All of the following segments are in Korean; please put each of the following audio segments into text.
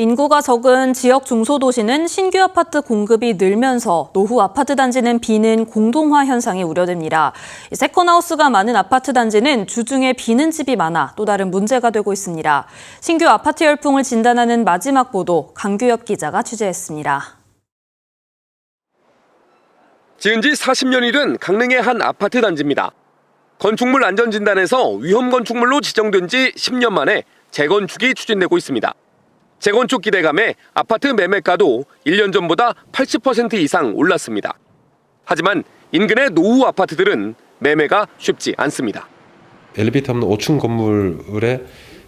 인구가 적은 지역 중소도시는 신규 아파트 공급이 늘면서 노후 아파트 단지는 비는 공동화 현상이 우려됩니다. 이 세컨하우스가 많은 아파트 단지는 주중에 비는 집이 많아 또 다른 문제가 되고 있습니다. 신규 아파트 열풍을 진단하는 마지막 보도 강규엽 기자가 취재했습니다. 지은 지 40년이 된 강릉의 한 아파트 단지입니다. 건축물 안전진단에서 위험 건축물로 지정된 지 10년 만에 재건축이 추진되고 있습니다. 재건축 기대감에 아파트 매매가도 1년 전보다 80% 이상 올랐습니다. 하지만 인근의 노후 아파트들은 매매가 쉽지 않습니다. 엘리베이터 없는 5층 건물의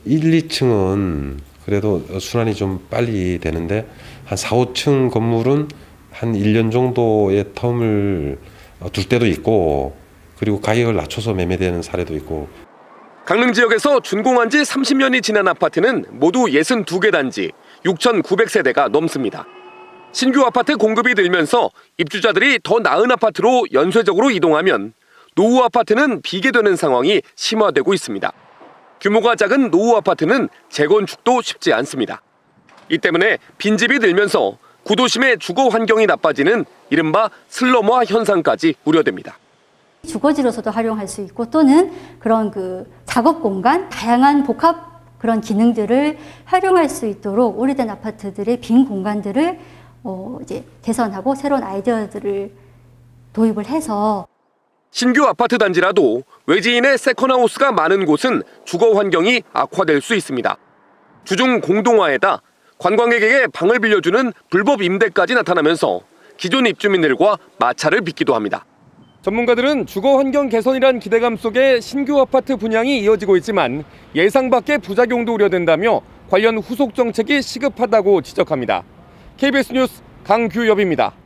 1, 2층은 그래도 순환이 좀 빨리 되는데 한 4, 5층 건물은 한 1년 정도의 텀을 둘 때도 있고 그리고 가격을 낮춰서 매매되는 사례도 있고 강릉 지역에서 준공한 지 30년이 지난 아파트는 모두 62개 단지 6,900세대가 넘습니다. 신규 아파트 공급이 늘면서 입주자들이 더 나은 아파트로 연쇄적으로 이동하면 노후 아파트는 비게 되는 상황이 심화되고 있습니다. 규모가 작은 노후 아파트는 재건축도 쉽지 않습니다. 이 때문에 빈집이 늘면서 구도심의 주거 환경이 나빠지는 이른바 슬러머화 현상까지 우려됩니다. 주거지로서도 활용할 수 있고 또는 그런 그 작업 공간, 다양한 복합 그런 기능들을 활용할 수 있도록 오래된 아파트들의 빈 공간들을 어 이제 개선하고 새로운 아이디어들을 도입을 해서 신규 아파트 단지라도 외지인의 세컨하우스가 많은 곳은 주거 환경이 악화될 수 있습니다. 주중 공동화에다 관광객에게 방을 빌려주는 불법 임대까지 나타나면서 기존 입주민들과 마찰을 빚기도 합니다. 전문가들은 주거 환경 개선이란 기대감 속에 신규 아파트 분양이 이어지고 있지만 예상 밖의 부작용도 우려된다며 관련 후속 정책이 시급하다고 지적합니다. KBS 뉴스 강규엽입니다.